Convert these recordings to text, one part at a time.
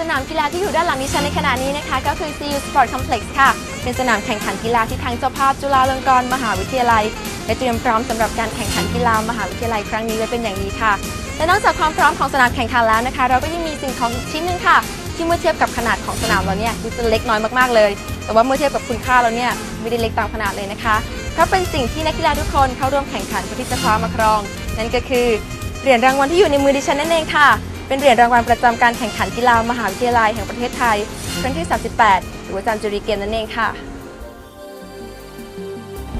สนามกีฬาที่อยู่ด้านหลังดิฉันในขณะนี้นะคะ ก็คือ CU Sport Complex ค่ะ เป็นสนามแข่งขันกีฬาที่ทางเจ้าภาพจุฬาลงกรณ์มหาวิทยาลัยได้เตรียมพร้อมสำหรับการแข่งขันกีฬามหาวิทยาลัยครั้งนี้ไว้เป็นอย่างดีค่ะ และนอกจากความพร้อมของสนามแข่งขันแล้วนะคะ เราก็ยังมีสิ่งของอีกชิ้นหนึ่งค่ะ ที่เมื่อเทียบกับขนาดของสนามเราเนี่ยดูจะเล็กน้อยมากๆเลย แต่ว่าเมื่อเทียบกับคุณค่าเราเนี่ยไม่ได้เล็กตามขนาดเลยนะคะเพราะเป็นสิ่งที่นักกีฬาทุกคนเข้าร่วมแข่งขันเพื่อที่จะคว้ามาครอง นั่นก็คือเหรียญรางวัลที่อยู่ในมือดิฉันนั่นเองค่ะ เป็นเหรียญรางวัลประจำการแข่งขันกีฬามหาวิทยาลัยแห่งประเทศไทย ครั้งที่ 38 หรือว่าจามจุรีเกมนั่นเองค่ะ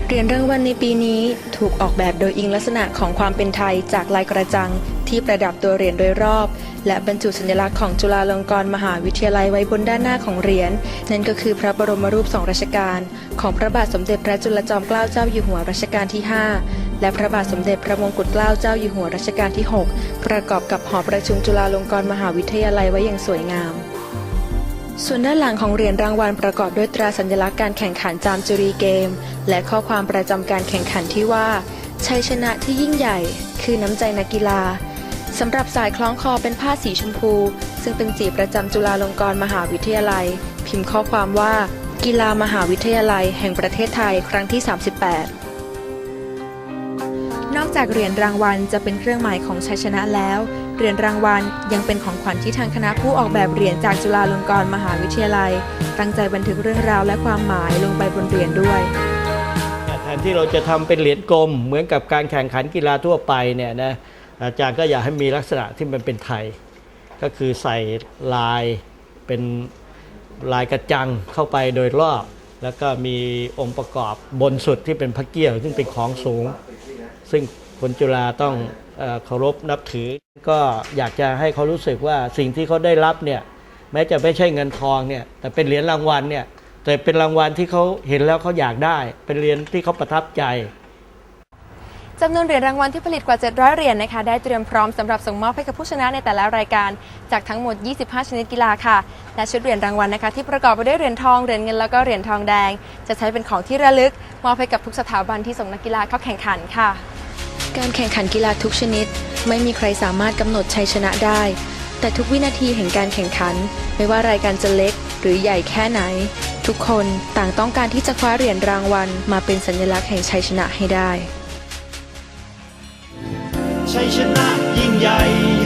เหรียญรางวัลในปีนี้ถูกออกแบบโดยอิงลักษณะของความเป็นไทยจากลายกระจังที่ประดับตัวเหรียญโดยรอบ และบรรจุสัญลักษณ์ของจุฬาลงกรณ์มหาวิทยาลัยไว้บนด้านหน้าของเหรียญนั่นก็คือพระบรมรูปทรงรัชกาลของพระบาทสมเด็จพระจุลจอมเกล้าเจ้าอยู่หัวรัชกาลที่ 5 และพระบาทสมเด็จพระมงกุฎเกล้าเจ้าอยู่หัวรัชกาลที่ 6 ประกอบกับหอประชุมจุฬาลงกรณ์มหาวิทยาลัยไว้อย่างสวยงาม ส่วนด้านหลังของเหรียญรางวัลประกอบด้วยตราสัญลักษณ์การแข่งขันจามจุรีเกม และข้อความประจำการแข่งขันที่ว่าชัยชนะที่ยิ่งใหญ่ คือน้ำใจนักกีฬาสำหรับสายคล้องคอเป็นผ้าสีชมพู ซึ่งเป็นสีประจำจุฬาลงกรณ์มหาวิทยาลัย พิมพ์ข้อความว่า กีฬามหาวิทยาลัยแห่งประเทศไทยครั้งที่ 38 นอกจากเหรียญรางวัลจะเป็นเครื่องหมายของชัยชนะแล้ว เหรียญรางวัลยังเป็นของขวัญที่ทางคณะผู้ออกแบบเหรียญจากจุฬาลงกรณ์มหาวิทยาลัย ตั้งใจบันทึกเรื่องราวและความหมายลงไปบนเหรียญด้วยแทนที่เราจะทำเป็นเหรียญกลม เหมือนกับการแข่งขันกีฬาทั่วไปเนี่ยนะอาจารย์ก็อยากให้มีลักษณะที่มันเป็นไทย ก็คือใส่ลายเป็นลายกระจังเข้าไปโดยรอบ แล้วก็มีองค์ประกอบบนสุดที่เป็นพระเกี้ยวซึ่งเป็นของสูง ซึ่งคนจุฬาต้องเคารพนับถือ ก็อยากจะให้เขารู้สึกว่าสิ่งที่เขาได้รับเนี่ยแม้จะไม่ใช่เงินทองเนี่ยแต่เป็นเหรียญรางวัลเนี่ยแต่เป็นรางวัลที่เขาเห็นแล้วเขาอยากได้ เป็นเหรียญที่เขาประทับใจจำนวนเหรียญรางวัลที่ผลิตกว่า 700 เหรียญนะคะ ได้เตรียมพร้อมสำหรับส่งมอบให้กับผู้ชนะในแต่ละรายการ จากทั้งหมด 25 ชนิดกีฬาค่ะ และชุดเหรียญรางวัลนะคะ ที่ประกอบไปด้วยเหรียญทอง เหรียญเงิน แล้วก็เหรียญทองแดง จะใช้เป็นของที่ระลึก มอบให้กับทุกสถาบันที่ส่งนักกีฬาเข้าแข่งขันค่ะ การแข่งขันกีฬาทุกชนิด ไม่มีใครสามารถกำหนดชัยชนะได้ แต่ทุกวินาทีแห่งการแข่งขัน ไม่ว่ารายการจะเล็ก หรือใหญ่แค่ไหน ทุกคนต่างต้องการที่จะคว้าเหรียญรางวัล มาเป็นสัญลักษณ์แห่งชัยชนะให้ได้ ชัยชนะยิ่งใหญ่